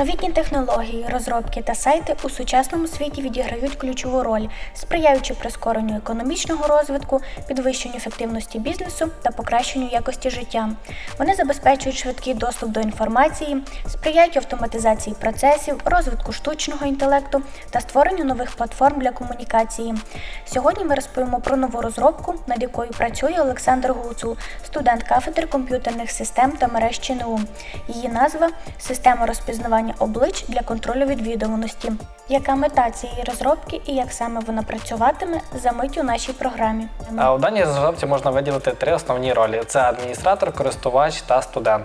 Новітні технології, розробки та сайти у сучасному світі відіграють ключову роль, сприяючи прискоренню економічного розвитку, підвищенню ефективності бізнесу та покращенню якості життя. Вони забезпечують швидкий доступ до інформації, сприяють автоматизації процесів, розвитку штучного інтелекту та створенню нових платформ для комунікації. Сьогодні ми розповімо про нову розробку, над якою працює Олександр Гуцул, студент кафедри комп'ютерних систем та мереж ЧНУ. Її назва система розпізнавання облич для контролю відвідуваності. Яка мета цієї розробки і як саме вона працюватиме за мить у нашій програмі? У даній розробці можна виділити три основні ролі: це адміністратор, користувач та студент.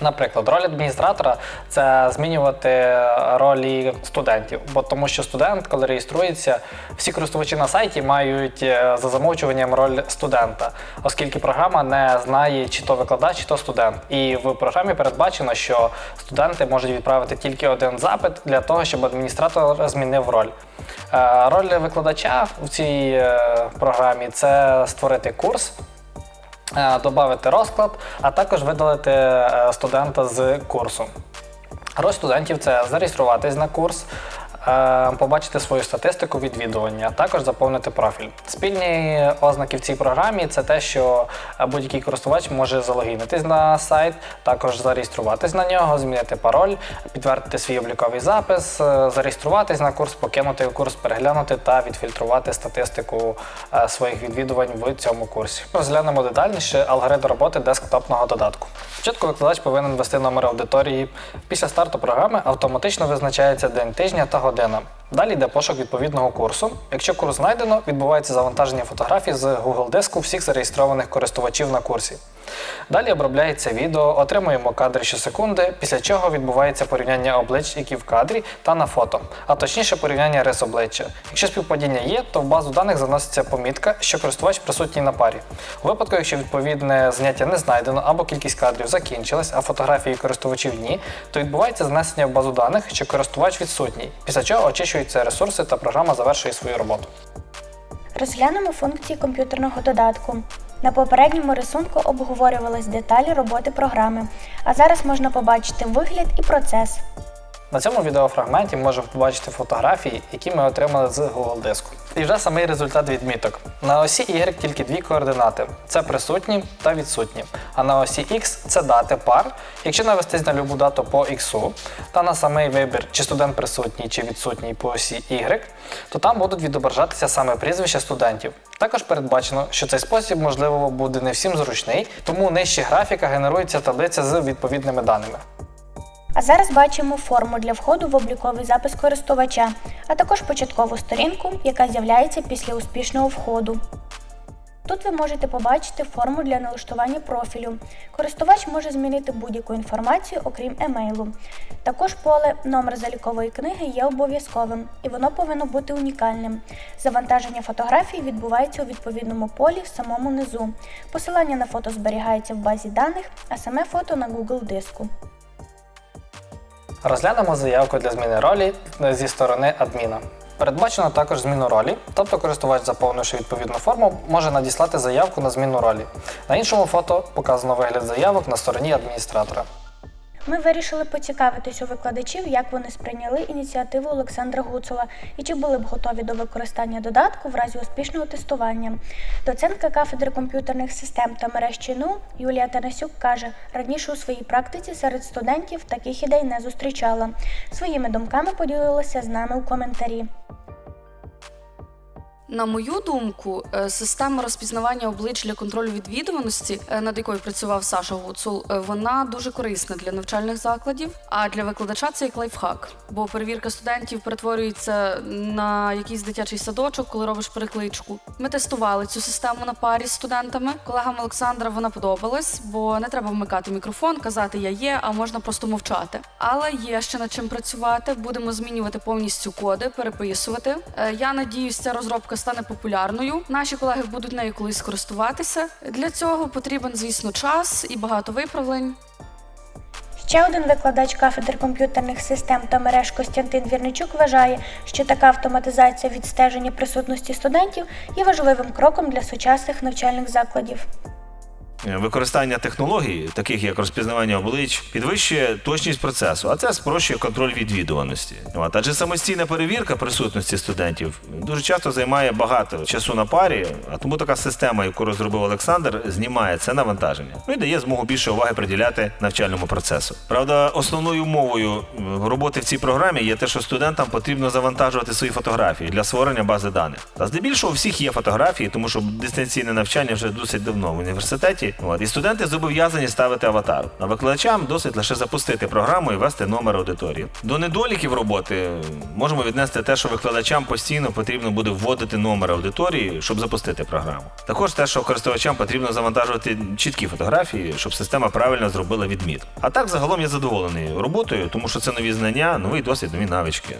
Наприклад, роль адміністратора це змінювати ролі студентів, бо тому що студент, коли реєструється, всі користувачі на сайті мають е, за замовчуванням роль студента, оскільки програма не знає, чи то викладач, чи то студент. І в програмі передбачено, що студенти можуть відправити тільки один запит для того, щоб адміністратор змінив роль. Е, Роль викладача в цій е, програмі це створити курс. Е, Додати розклад, а також видалити е, студента з курсу. Роль студентів це зареєструватись на курс, побачити свою статистику відвідування, а також заповнити профіль. Спільні ознаки в цій програмі це те, що е, будь-який користувач може залогінитись на сайт, також зареєструватись на нього, змінити пароль, підтвердити свій обліковий запис, е, зареєструватись на курс, покинути курс, переглянути та відфільтрувати статистику е, своїх відвідувань в цьому курсі. Розглянемо детальніше алгоритм роботи десктопного додатку. Спочатку викладач повинен ввести номер аудиторії. Після старту програми автоматично визначається день тижня та година. Далі йде пошук відповідного курсу. Якщо курс знайдено, відбувається завантаження фотографій з Google диску всіх зареєстрованих користувачів на курсі. Далі обробляється відео, отримуємо кадри щосекунди, після чого відбувається порівняння облич, які в кадрі, та на фото, а точніше порівняння рис обличчя. Якщо співпадіння є, то в базу даних заноситься помітка, що користувач присутній на парі. У випадку, якщо відповідне заняття не знайдено або кількість кадрів закінчилась, а фотографії користувачів ні, то відбувається знесення в базу даних, що користувач відсутній, після чого очищуються ресурси та програма завершує свою роботу. Розглянемо функції комп'ютерного додатку. На попередньому рисунку обговорювались деталі роботи програми, а зараз можна побачити вигляд і процес. На цьому відеофрагменті можемо побачити фотографії, які ми отримали з Google диску. І вже самий результат відміток. На осі Y тільки дві координати: це присутні та відсутні. А на осі X це дати пар. Якщо навестись на любу дату по X, та на самий вибір, чи студент присутній чи відсутній по осі Y, то там будуть відображатися саме прізвища студентів. Також передбачено, що цей спосіб, можливо, буде не всім зручний, тому нижче графіка генерується таблиця з відповідними даними. А зараз бачимо форму для входу в обліковий запис користувача, а також початкову сторінку, яка з'являється після успішного входу. Тут ви можете побачити форму для налаштування профілю. Користувач може змінити будь-яку інформацію, окрім емейлу. Також поле номер залікової книги є обов'язковим, і воно повинно бути унікальним. Завантаження фотографій відбувається у відповідному полі в самому низу. Посилання на фото зберігається в базі даних, а саме фото на Google диску. Розглянемо заявку для зміни ролі зі сторони адміна. Передбачено також зміну ролі, тобто користувач, заповнивши відповідну форму, може надіслати заявку на зміну ролі. На іншому фото показано вигляд заявок на стороні адміністратора. Ми вирішили поцікавитись у викладачів, як вони сприйняли ініціативу Олександра Гуцула і чи були б готові до використання додатку в разі успішного тестування. Доцентка кафедри комп'ютерних систем та мереж ЧНУ Юлія Танасюк каже, раніше у своїй практиці серед студентів таких ідей не зустрічала. Своїми думками поділилася з нами у коментарі. На мою думку, е, система розпізнавання облич для контролю відвідуваності, е, над якою працював Саша Гуцул, е, вона дуже корисна для навчальних закладів. А для викладача це як лайфхак. Бо перевірка студентів перетворюється на якийсь дитячий садочок, коли робиш перекличку. Ми тестували цю систему на парі з студентами. Колегам Олександра вона подобалась, бо не треба вмикати мікрофон, казати я є, а можна просто мовчати. Але є ще над чим працювати. Будемо змінювати повністю коди, переписувати. Я надіюсь, ця розробка стане популярною. Наші колеги будуть нею колись користуватися. Для цього потрібен, звісно, час і багато виправлень. Ще один викладач кафедри комп'ютерних систем та мереж Костянтин Вірничук вважає, що така автоматизація відстеження присутності студентів є важливим кроком для сучасних навчальних закладів. Е, Використання технологій, таких як розпізнавання облич, підвищує точність процесу, а це спрощує контроль відвідуваності. От, адже самостійна перевірка присутності студентів дуже часто займає багато часу на парі, а тому така система, яку розробив Олександр, знімає це навантаження. Ну і дає змогу більше уваги приділяти навчальному процесу. Правда, основною умовою е, роботи в цій програмі є те, що студентам потрібно завантажувати свої фотографії для створення бази даних. Та здебільшого у всіх є фотографії, тому що дистанційне навчання вже досить давно в університеті. От, і студенти зобов'язані ставити аватар. А викладачам досить лише запустити програму і ввести номер аудиторії. До недоліків роботи можемо віднести те, що викладачам постійно потрібно буде вводити номер аудиторії, щоб запустити програму. Також те, що користувачам потрібно завантажувати чіткі фотографії, щоб система правильно зробила відміт. А так загалом я задоволений роботою, тому що це нові знання, новий досвід, нові навички.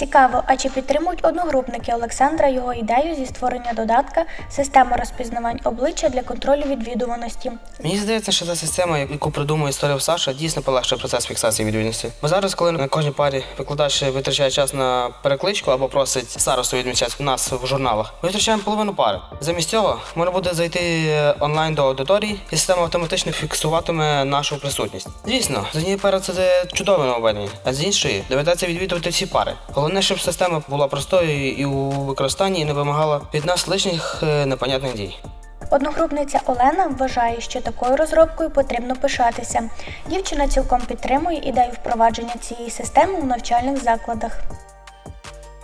Цікаво, а чи підтримують одногрупники Олександра його ідею зі створення додатка системи розпізнавань обличчя для контролю відвідуваності? Мені здається, що ця система, яку придумує створив Саша, дійсно полегшує процес фіксації відвідності. Бо зараз, коли на кожній парі викладач витрачає час на перекличку або просить старосту відмічати у нас в журналах, ми витрачаємо половину пари. Замість цього можна буде зайти онлайн до аудиторії, і система автоматично фіксуватиме нашу присутність. Звісно, з однієї пари це чудове нововведення, а з іншої доведеться відвідувати всі пари. Головне, щоб система була простою і у використанні і не вимагала від нас лишніх е, непонятних дій. Одногрупниця Олена вважає, що такою розробкою потрібно пишатися. Дівчина цілком підтримує ідею впровадження цієї системи у навчальних закладах.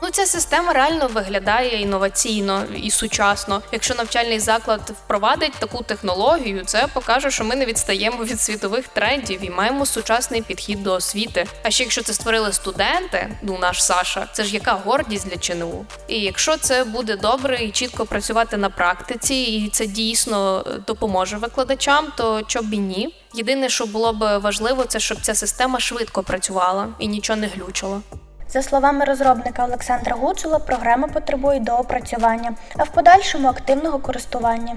Ну, ця система реально виглядає інноваційно і сучасно. Якщо навчальний заклад впровадить таку технологію, це покаже, що ми не відстаємо від світових трендів і маємо сучасний підхід до освіти. А ще якщо це створили студенти, ну наш Саша, це ж яка гордість для ЧНУ. І якщо це буде добре і чітко працювати на практиці, і це дійсно е, допоможе викладачам, то чоб і ні. Єдине, що було б важливо, це щоб ця система швидко працювала і нічого не глючило. За словами розробника Олександра Гуджула, програма потребує доопрацювання, а в подальшому активного користування.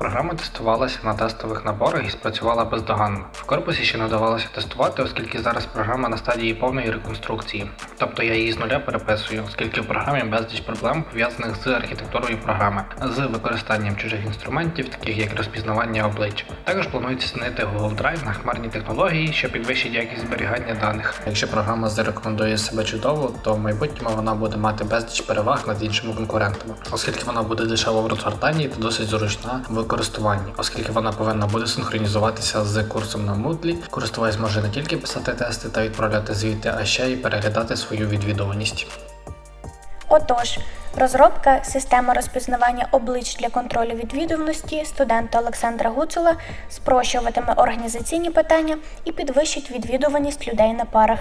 Програма тестувалася на тестових наборах і спрацювала бездоганно. В корпусі ще не вдавалося тестувати, оскільки зараз програма на стадії повної реконструкції. Тобто я її з нуля переписую, оскільки в програмі безліч проблем пов'язаних з архітектурою програми, з використанням чужих інструментів, таких як розпізнавання облич. Також планується змінити Google Drive на хмарні технології, що підвищить якість зберігання даних. Якщо програма зарекомендує себе чудово, то в майбутньому вона буде мати безліч переваг над іншими конкурентами, оскільки вона буде дешева в розгортанні та досить зручна користуванні, оскільки вона повинна буде синхронізуватися з курсом на Moodle. Користувач зможе не тільки писати тести та відправляти звіти, а ще й переглядати свою відвідуваність. Отож, розробка системи розпізнавання облич для контролю відвідуваності студента Олександра Гуцула спрощуватиме організаційні питання і підвищить відвідуваність людей на парах.